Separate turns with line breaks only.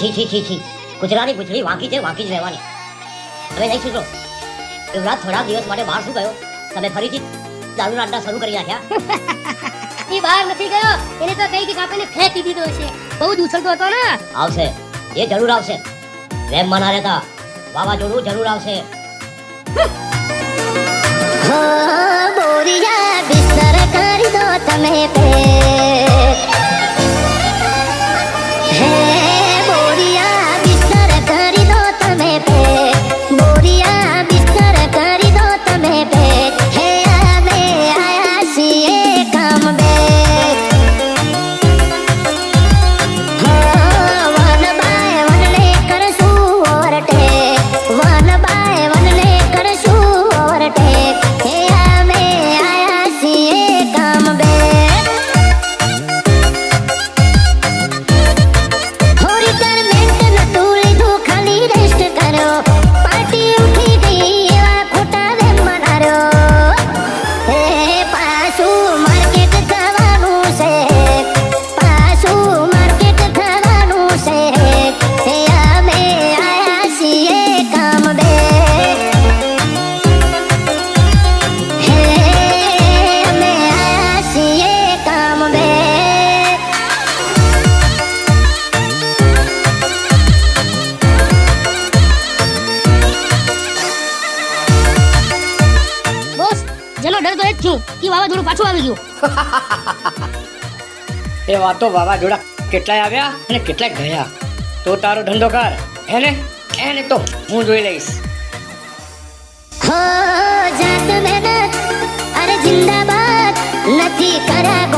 છી છી છી છી. કૂતરાની પૂછડી વાંકી છે વાંકી જ રહેવાની. હવે નહીં છૂટો. યુવરાજ થોડા દિવસ માટે બહાર શું ગયો? તમે ફરીથી દારૂના અડ્ડા શરૂ કરી નાખ્યા?
એ બહાર નથી ગયો. એને તો કઈ કે કાપીને ફેંકી દીધો છે. બહુ જ ઉછળતો હતો ને.
આવશે. એ જરૂર આવશે. રેમ મના રહેતા. વાવાઝોડું જરૂર આવશે.
હા બોરિયા
એ કે વાવાઝોડું પાછું આવી ગયું.
એ વાતો વાવાઝોડા કેટલાય આવ્યા અને કેટલાય ગયા. તો તારો ધંધો કર. એને એને તો હું જોઈ લઈશ.
હો જાત મહેનત અરે જિંદાબાદ નથી કર્યા